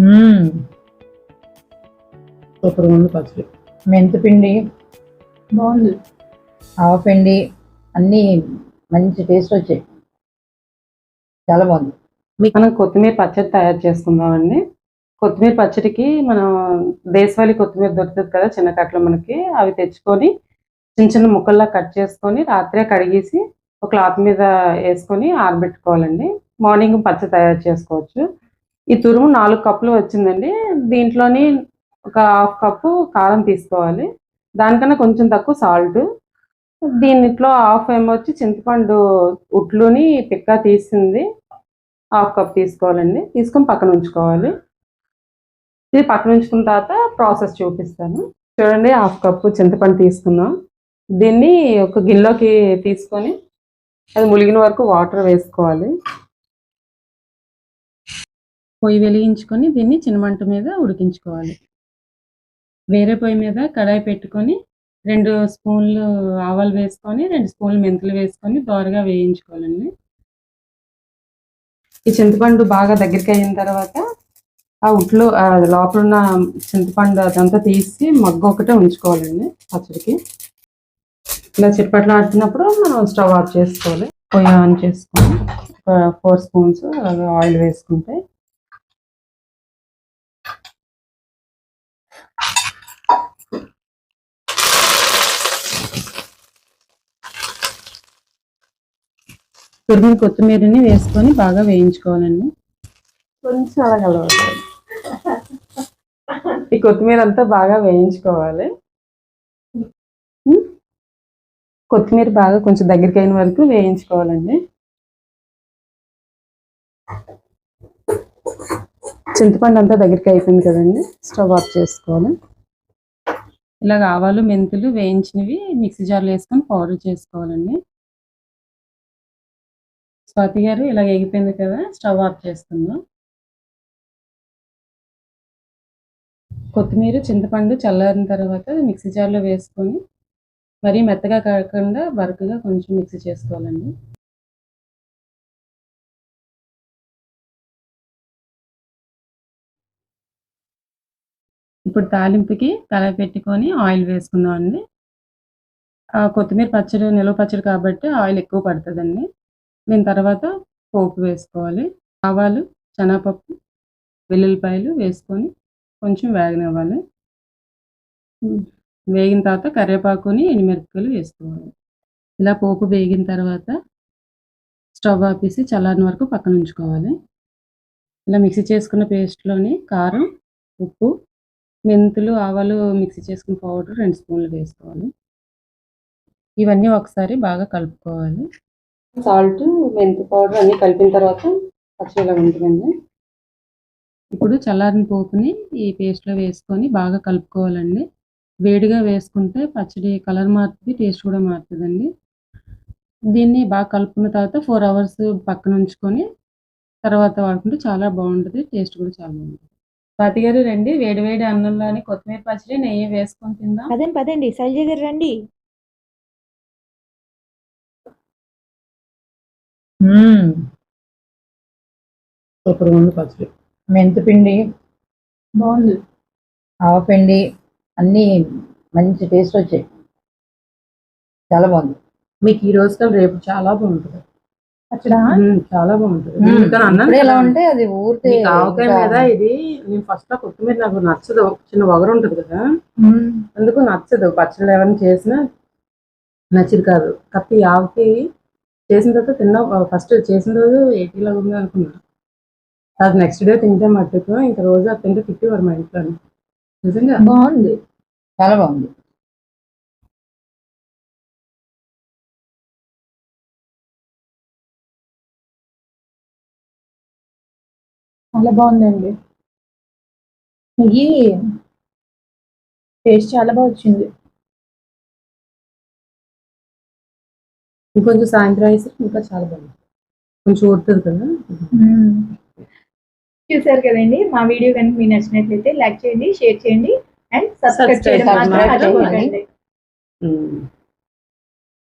మ్మ్. Super ఉంది పచ్చడి. మెంతిపిండి బాగుంది. ఆవపిండి అన్నీ మంచి టేస్ట్ వచ్చాయి. చాలా బాగుంది. మనం కొత్తిమీర పచ్చడి తయారు చేసుకుందామండి. కొత్తిమీర పచ్చడికి మనం దేశవాళీ కొత్తిమీర దొరుకుతుంది కదా చిన్న కట్టలు మనకి. అవి తెచ్చుకొని చిన్న చిన్న ముక్కల్లా కట్ చేసుకొని రాత్రే కడిగేసి ఒక క్లాత్ మీద వేసుకొని ఆరబెట్టుకోవాలండి. మార్నింగ్ పచ్చడి తయారు చేసుకోవచ్చు. ఈ తురుము నాలుగు కప్పులు వచ్చిందండి. దీంట్లోని ఒక హాఫ్ కప్పు కారం తీసుకోవాలి. దానికన్నా కొంచెం తక్కువ సాల్ట్. దీంట్లో హాఫ్ ఏమో వచ్చి చింతపండు ఉట్లుని పిక్క తీసింది. హాఫ్ కప్ తీసుకోవాలండి. తీసుకొని పక్కన ఉంచుకోవాలి. ఇది పక్కన ఉంచుకున్న తర్వాత ప్రాసెస్ చూపిస్తాను. చూడండి హాఫ్ కప్ చింతపండు తీసుకున్నాం. దీన్ని ఒక గిన్నెలోకి తీసుకొని అది ములిగిన వరకు వాటర్ వేసుకోవాలి. పొయ్యి వెలిగించుకొని దీన్ని చిన్నమంట మీద ఉడికించుకోవాలి. వేరే పొయ్యి మీద కడాయి పెట్టుకొని రెండు స్పూన్లు ఆవాలు వేసుకొని రెండు స్పూన్లు మెంతులు వేసుకొని దోరగా వేయించుకోవాలండి. ఈ చింతపండు బాగా దగ్గరికి అయిన తర్వాత ఆ ఉట్లో లోపల ఉన్న చింతపండు అదంతా తీసి మగ్గు ఒకటే ఉంచుకోవాలండి పచ్చడికి. ఇలా చిట్పట్లు ఆడుతున్నప్పుడు మనం స్టవ్ ఆఫ్ చేసుకోవాలి. పొయ్యి ఆన్ చేసుకొని ఒక ఫోర్ స్పూన్స్ అలాగే ఆయిల్ వేసుకుంటే తురిమిన కొత్తిమీరని వేసుకొని బాగా వేయించుకోవాలండి. కొంచెం అలా కలవాలి ఈ కొత్తిమీర అంతా బాగా వేయించుకోవాలి? కొత్తిమీర బాగా కొంచెం దగ్గరికి అయిన వరకు వేయించుకోవాలండి. చింతపండు అంతా దగ్గరికి అయిపోయింది కదండి. స్టవ్ ఆఫ్ చేసుకోవాలి. ఇలాగ ఆవాలు మెంతులు వేయించినవి మిక్సీ జార్లో వేసుకొని పౌడర్ చేసుకోవాలండి. స్వాతి గారు ఇలా ఎగిపోయింది కదా స్టవ్ ఆఫ్ చేస్తున్నాం. కొత్తిమీర చింతపండు చల్లారిన తర్వాత మిక్సీ జార్లో వేసుకొని మరీ మెత్తగా కాకుండా బరకగా కొంచెం మిక్సీ చేసుకోవాలండి. ఇప్పుడు తాలింపుకి కళాయి పెట్టుకొని ఆయిల్ వేసుకుందాం అండి ఆ కొత్తిమీర పచ్చడి నిల్వ పచ్చడి కాబట్టి ఆయిల్ ఎక్కువ పడుతుందండి. దీని తర్వాత పోపు వేసుకోవాలి. ఆవాలు శనగపప్పు వెల్లుల్లిపాయలు వేసుకొని కొంచెం వేగనివ్వాలి. వేగిన తర్వాత కరివేపాకుని ఎండుమిరపకాయలు వేసుకోవాలి. ఇలా పోపు వేగిన తర్వాత స్టవ్ ఆపేసి చల్లారిన వరకు పక్కన ఉంచుకోవాలి. ఇలా మిక్సీ చేసుకున్న పేస్ట్లోని కారం ఉప్పు మెంతులు ఆవాలు మిక్సీ చేసుకున్న పౌడర్ రెండు స్పూన్లు వేసుకోవాలి. ఇవన్నీ ఒకసారి బాగా కలుపుకోవాలి. సాల్ట్ మెంతి పౌడర్ అన్ని కలిపిన తర్వాత పచ్చడి ఇలా ఉంటుందండి. ఇప్పుడు చల్లారిన పోపుని ఈ పేస్ట్లో వేసుకొని బాగా కలుపుకోవాలండి. వేడిగా వేసుకుంటే పచ్చడి కలర్ మారుతుంది టేస్ట్ కూడా మారుతుందండి. దీన్ని బాగా కలుపుకున్న తర్వాత ఫోర్ అవర్స్ పక్కన ఉంచుకొని తర్వాత వాడుకుంటే చాలా బాగుంటుంది టేస్ట్ కూడా చాలా బాగుంటుంది. స్వాతి గారు రండి వేడి వేడి అన్నంలోని కొత్తిమీర పచ్చడి నెయ్యి వేసుకొని తిందాం. పదండి పదండి శైలజ గారు రండి. సూపర్ ఉంది పచ్చడి. మెంతిపిండి బాగుంది. ఆవపిండి అన్నీ మంచి టేస్ట్ వచ్చాయి. చాలా బాగుంది. మీకు ఈ రోజు కన్నా రేపు చాలా బాగుంటుంది. పచ్చడా? చాలా బాగుంటుంది. కదా, ఉంటే అది ఊరితే మీకు ఆవకాయ మీద ఇది నేను ఫస్ట్లో కొత్తిమీర నాకు నచ్చదు. చిన్న వగరు ఉంటుంది కదా. అందుకు నచ్చదు. పచ్చళ్ళు ఏమైనా చేసినా నచ్చదు కాదు. కాకపోతే ఈ ఆవకి చేసిన తర్వాత తిన్నా. ఫస్ట్ చేసిన రోజు ఏటీలో ఉంది అనుకున్నాను అది నెక్స్ట్ డే తింటే మట్టుకు ఇంకా రోజు అది తింటే తిట్టేవారు మా ఇంట్లో నిజంగా? బాగుంది. చాలా బాగుంది. చాలా బాగుందండి. నెయ్యి టేస్ట్ చాలా బాగా వచ్చింది. ఇంకొంచెం సాయంత్రం వేసి ఇంకా చాలా బాగుంది. కొంచెం ఊరుతుంది కదా. చూసారు కదండి మా వీడియో కనుక మీకు నచ్చినట్లయితే లైక్ చేయండి షేర్ చేయండి అండ్ సబ్స్క్రైబ్ చేయడం మాత్రం.